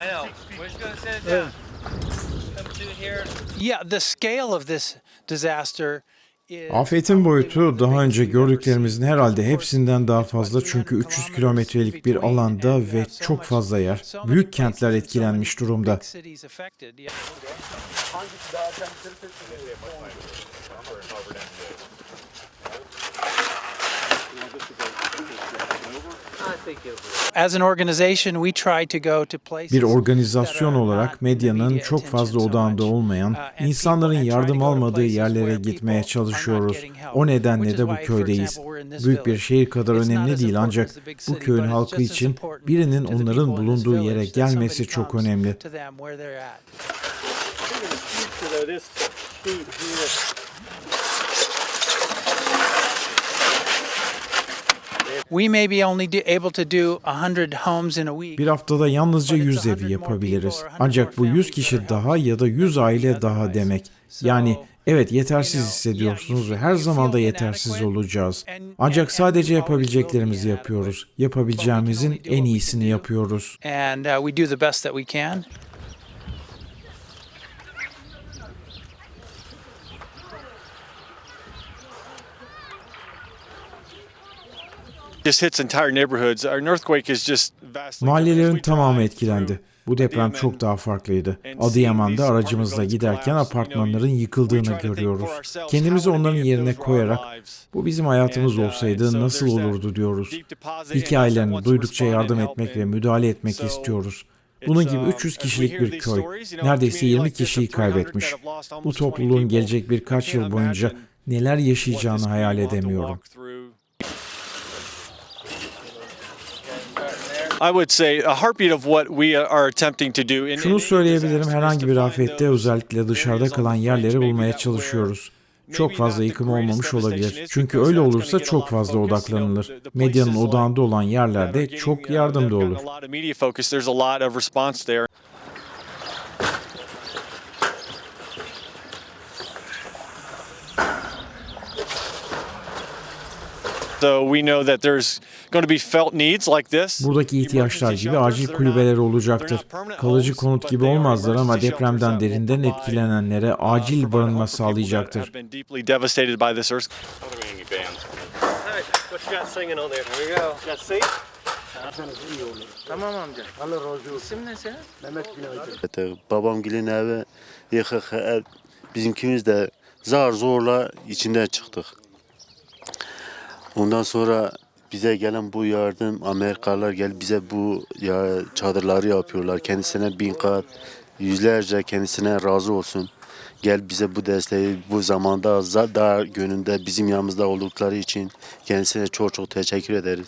I know. We're just gonna set it down. Come to here. Yeah, the scale of this disaster is Afetin boyutu daha önce gördüklerimizin herhalde hepsinden daha fazla çünkü 300 kilometrelik bir alanda ve çok fazla yer. Büyük kentler etkilenmiş durumda. Bir organizasyon that are olarak medyanın çok fazla odağında olmayan, Uh, insanların people- and try to yardım almadığı yerlere gitmeye people are not çalışıyoruz. O nedenle de bu köydeyiz. Büyük bir şehir kadar önemli değil ancak bu köyün halkı için birinin onların people in this bulunduğu yere gelmesi çok önemli. to them where they're at. future of this street here. We may be only able to do 100 homes in a week. Bir haftada yalnızca 100 evi yapabiliriz. Ancak bu 100 kişi daha ya da 100 aile daha demek. Yani evet yetersiz hissediyorsunuz ve her zaman da yetersiz olacağız. Ancak sadece yapabileceklerimizi yapıyoruz. Yapabileceğimizin en iyisini yapıyoruz. and uh, we do the best that we can. Mahallelerin tamamı etkilendi. Bu deprem çok daha farklıydı. Adıyaman'da aracımızla giderken apartmanların yıkıldığını görüyoruz. Kendimizi onların yerine koyarak bu bizim hayatımız olsaydı nasıl olurdu diyoruz. İki ailenin duydukça yardım etmek ve müdahale etmek istiyoruz. Bunun gibi 300 kişilik bir köy. Neredeyse 20 kişiyi kaybetmiş. Bu topluluğun gelecek birkaç yıl boyunca neler yaşayacağını hayal edemiyorum. I would say a heartbeat of what we are attempting to do. in- Şunu söyleyebilirim herhangi bir afette özellikle dışarıda kalan yerleri bulmaya çalışıyoruz. Çok fazla yıkım olmamış olabilir. Çünkü öyle olursa çok fazla odaklanılır. Medyanın odağında olan yerlerde çok uh, yardım da olur. gotten a lot of media focus. There's a lot of response there. So we know that there's going to be felt needs like this. Buradaki ihtiyaçlar gibi acil kulübeleri olacaktır. Kalıcı konut gibi olmazlar ama depremden derinden etkilenenlere acil barınma sağlayacaktır. have been deeply devastated by this earthquake. Alright, what you got singing on there? Here we go. Got see? Tamam amca. Allah razı olsun. İsim ne senin? Evet, babamgilin evi yıkık ev. Bizimkimiz de zar zorla içinden çıktık. Ondan sonra bize gelen bu yardım Amerikalılar gel bize bu ya çadırları yapıyorlar. Kendisine bin kat yüzlerce kendisine razı olsun. Gel bize bu desteği bu zamanda za- dar gönlünde bizim yanımızda oldukları için kendisine çok çok teşekkür ederiz.